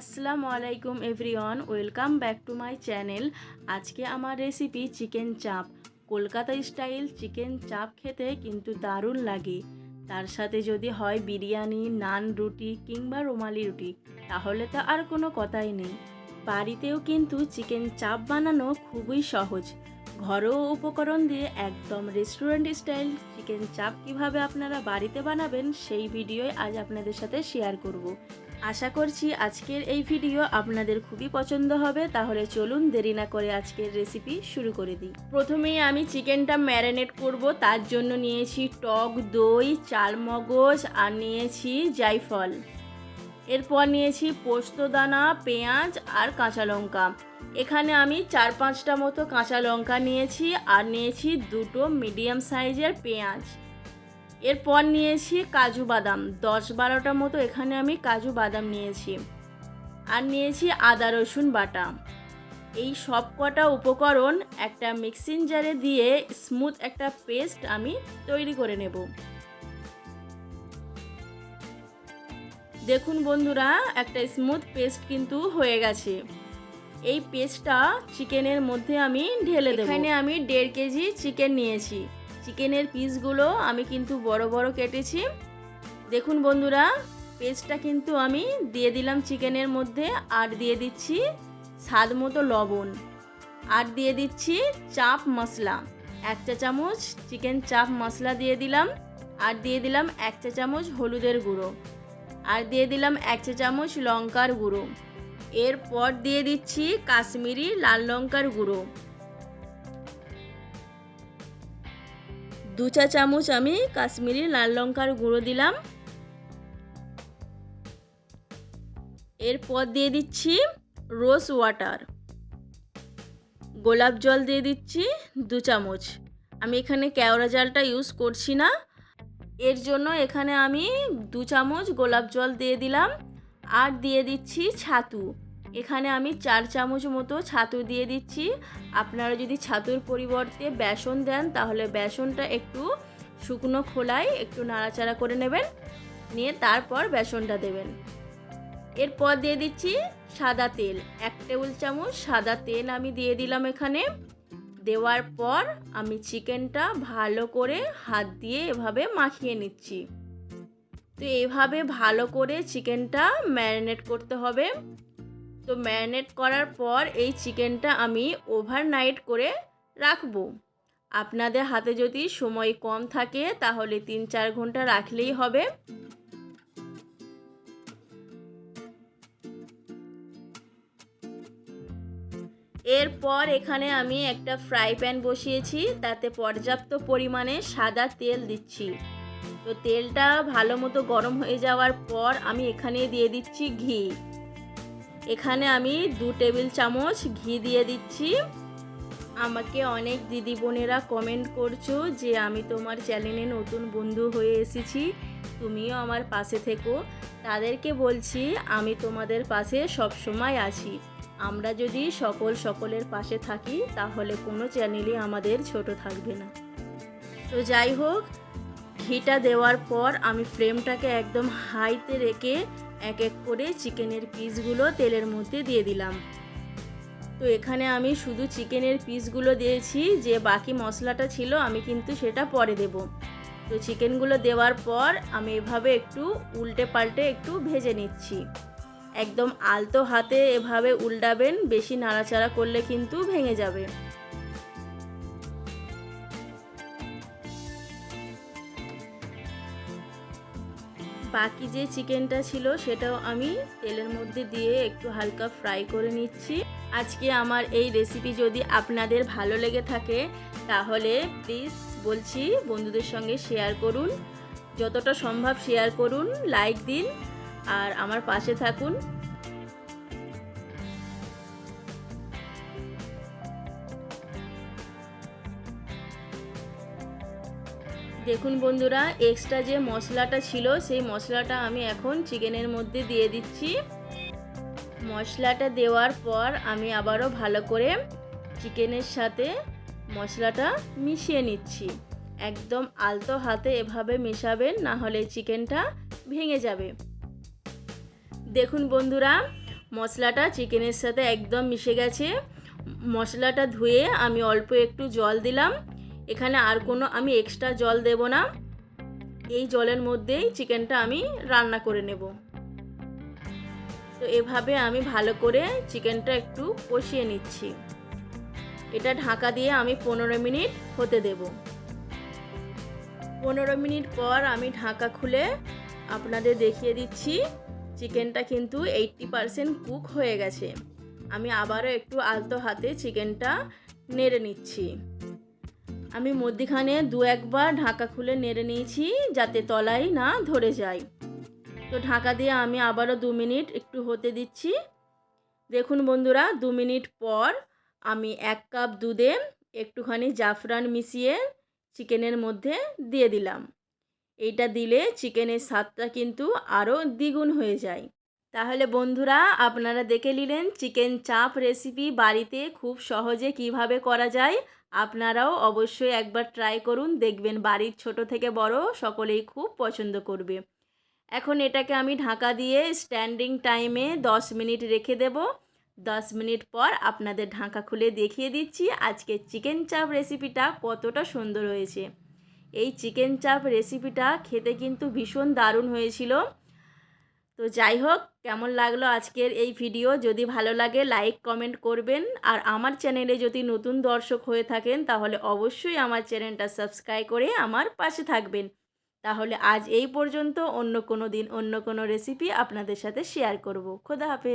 আসসালামু আলাইকুম everyone, welcome back to my channel. আজকে আমার রেসিপি চিকেন চাপ। কলকাতা স্টাইল চিকেন চাপ খেতে কিন্তু দারুণ লাগে। তার সাথে যদি হয় বিরিয়ানি, নান রুটি কিংবা রুমালি রুটি, তাহলে তো আর কোনো কথাই নেই। বাড়িতেও কিন্তু চিকেন চাপ বানানো খুবই সহজ। ঘরোয়া উপকরণ দিয়ে একদম রেস্টুরেন্ট স্টাইল চিকেন চাপ কীভাবে আপনারা বাড়িতে বানাবেন, সেই ভিডিওই আজ আপনাদের সাথে শেয়ার করব। আশা করছি আজকের এই ভিডিও আপনাদের খুবই পছন্দ হবে। তাহলে চলুন দেরি না করে আজকের রেসিপি শুরু করে দিই। প্রথমেই আমি চিকেনটা ম্যারিনেট করব। তার জন্য নিয়েছি টক দই চাল মগজ আর নিয়েছি জাইফল এরপর নিয়েছি পোস্তদানা পেঁয়াজ আর কাঁচা লঙ্কা। এখানে আমি চার পাঁচটা মতো কাঁচা লঙ্কা নিয়েছি আর নিয়েছি দুটো মিডিয়াম সাইজের পেঁয়াজ। এরপর নিয়েছি কাজু বাদাম। দশ বারোটা মতো এখানে আমি কাজু বাদাম নিয়েছি। আর নিয়েছি আদা, রসুন বাটা। এই সব কটা উপকরণ একটা মিক্সিং জারে দিয়ে স্মুথ একটা পেস্ট আমি তৈরি করে নেব। দেখুন বন্ধুরা, একটা স্মুথ পেস্ট কিন্তু হয়ে গেছে। এই পেস্টটা চিকেনের মধ্যে আমি ঢেলে দেবো। এখানে আমি দেড় কেজি চিকেন নিয়েছি। চিকেনের পিসগুলো আমি কিন্তু বড় বড় কেটেছি। দেখুন বন্ধুরা পেস্টটা কিন্তু আমি দিয়ে দিলাম চিকেনের মধ্যে, আর দিয়ে দিচ্ছি স্বাদ মতো লবণ। আর দিয়ে দিচ্ছি চাপ মশলা, এক চা চামচ চিকেন চাপ মশলা দিয়ে দিলাম, আর দিয়ে দিলাম এক চা চামচ হলুদের গুঁড়ো, আর দিয়ে দিলাম এক চা চামচ লঙ্কার গুঁড়ো। এরপর দিয়ে দিচ্ছি কাশ্মীরি লাল লঙ্কার গুঁড়ো। দু চা চামচ আমি কাশ্মীরি লাল লঙ্কার গুঁড়ো দিলাম। এরপর দিয়ে দিচ্ছি রোজ ওয়াটার। গোলাপ জল দিয়ে দিচ্ছি দু চামচ। আমি এখানে কেওড়া জলটা ইউজ করছি না। এর জন্য এখানে আমি দু চামচ গোলাপ জল দিয়ে দিলাম। আর দিয়ে দিচ্ছি ছাতু। এখানে আমি চার চামচ মতো ছাতু দিয়ে দিচ্ছি। আপনারা যদি ছাতুর পরিবর্তে বেসন দেন, তাহলে বেসনটা একটু শুকনো খোলায় একটু নাড়াচাড়া করে নেবেন। নিয়ে তারপর বেসনটা দেবেন। এরপর দিয়ে দিচ্ছি সাদা তেল। এক টেবিল চামচ সাদা তেল আমি দিয়ে দিলাম এখানে। দেওয়ার পর আমি চিকেনটা ভালো করে হাত দিয়ে এভাবে মাখিয়ে নিচ্ছি। তো এভাবে ভালো করে চিকেনটা ম্যারিনেট করতে হবে। তো ম্যারিনেট করার পর এই চিকেনটা আমি ওভারনাইট করে রাখব। আপনাদের হাতে যদি সময় কম থাকে, তাহলে তিন চার ঘণ্টা রাখলেই হবে। এরপর এখানে আমি একটা ফ্রাই প্যান বসিয়েছি, তাতে পর্যাপ্ত পরিমাণে সাদা তেল দিচ্ছি। তো তেলটা ভালো মতো গরম হয়ে যাওয়ার পর আমি এখানে দিয়ে দিচ্ছি ঘি। এখানে আমি দু টেবিল চামচ ঘি দিয়ে দিচ্ছি। আমাকে অনেক দিদি বোনেরা কমেন্ট করছ যে আমি তোমার চ্যানেলে নতুন বন্ধু হয়ে এসেছি, তুমিও আমার পাশে থেকো। তাদেরকে বলছি, আমি তোমাদের পাশে সব সময় আছি। আমরা যদি সকল সকলের পাশে থাকি, তাহলে কোনো চ্যানেলই আমাদের ছোট থাকবে না। তো যাই হোক, ঘিটা দেওয়ার পর আমি ফ্লেমটাকে একদম হাইতে রেখে এক এক করে চিকেনের পিসগুলো তেলের মধ্যে দিয়ে দিলাম। তো এখানে আমি শুধু চিকেনের পিসগুলো দিয়েছি, যে বাকি মশলাটা ছিল আমি কিন্তু সেটা পরে দেব। তো চিকেনগুলো দেওয়ার পর আমি এভাবে একটু উল্টে পাল্টে একটু ভেজে নিচ্ছি। একদম আলতো হাতে এভাবে উল্টাবেন, বেশি নাড়াচাড়া করলে কিন্তু ভেঙে যাবে। বাকি যে চিকেনটা ছিল সেটাও আমি তেলের মধ্যে দিয়ে একটু হালকা ফ্রাই করে নিচ্ছি। আজকে আমার এই রেসিপি যদি আপনাদের ভালো লেগে থাকে, তাহলে প্লিজ বলছি বন্ধুদের সঙ্গে শেয়ার করুন। যতটা সম্ভব শেয়ার করুন, লাইক দিন, আর আমার পাশে থাকুন। দেখুন বন্ধুরা এক্সট্রা যে মশলাটা ছিল, সেই মশলাটা আমি এখন চিকেনের মধ্যে দিয়ে দিচ্ছি। মশলাটা দেওয়ার পর আমি আবারও ভালো করে চিকেনের সাথে মশলাটা মিশিয়ে নিচ্ছি। একদম আলতো হাতে এভাবে মেশাবেন, না হলে চিকেনটা ভেঙে যাবে। দেখুন বন্ধুরা, মশলাটা চিকেনের সাথে একদম মিশে গেছে। মশলাটা ধুয়ে আমি অল্প একটু জল দিলাম। এখানে আর কোনো আমি এক্সট্রা জল দেব না। এই জলের মধ্যেই চিকেনটা আমি রান্না করে নেব। তো এভাবে আমি ভালো করে চিকেনটা একটু কষিয়ে নিচ্ছি। এটা ঢাকা দিয়ে আমি পনেরো মিনিট হতে দেব। পনেরো মিনিট পর আমি ঢাকা খুলে আপনাদের দেখিয়ে দিচ্ছি চিকেনটা কিন্তু এইট্টি পারসেন্ট কুক হয়ে গেছে। আমি আবারও একটু আলতো হাতে চিকেনটা নেড়ে নিচ্ছি। আমি মধ্যিখানে দু একবার ঢাকা খুলে নেড়ে নিয়েছি যাতে তলায় না ধরে যায়। তো ঢাকা দিয়ে আমি আবারও দু মিনিট একটু হতে দিচ্ছি। দেখুন বন্ধুরা, দু মিনিট পর আমি এক কাপ দুধে একটুখানি জাফরান মিশিয়ে চিকেনের মধ্যে দিয়ে দিলাম। এইটা দিলে চিকেনের স্বাদটা কিন্তু আরও দ্বিগুণ হয়ে যায়। তাহলে বন্ধুরা, আপনারা দেখে নিলেন চিকেন চাপ রেসিপি বাড়িতে খুব সহজে কীভাবে করা যায়। আপনারাও অবশ্যই একবার ট্রাই করুন, দেখবেন বাড়ির ছোট থেকে বড় সকলেই খুব পছন্দ করবে। এখন এটাকে আমি ঢাকা দিয়ে স্ট্যান্ডিং টাইমে দশ মিনিট রেখে দেব। দশ মিনিট পর আপনাদের ঢাকা খুলে দেখিয়ে দিচ্ছি আজকে চিকেন চাপ রেসিপিটা কতটা সুন্দর হয়েছে। এই চিকেন চাপ রেসিপিটা খেতে কিন্তু ভীষণ দারুণ হয়েছিল। তো যাই হোক, কেমন লাগল আজকের এই ভিডিও যদি ভালো লাগে লাইক কমেন্ট করবেন। আর আমার চ্যানেলে যদি নতুন দর্শক হয়ে থাকেন, তাহলে অবশ্যই আমার চ্যানেলটা সাবস্ক্রাইব করে আমার পাশে থাকবেন। তাহলে আজ এই পর্যন্ত, অন্য কোনো দিন অন্য কোনো রেসিপি আপনাদের সাথে শেয়ার করব। খোদা হাফেজ।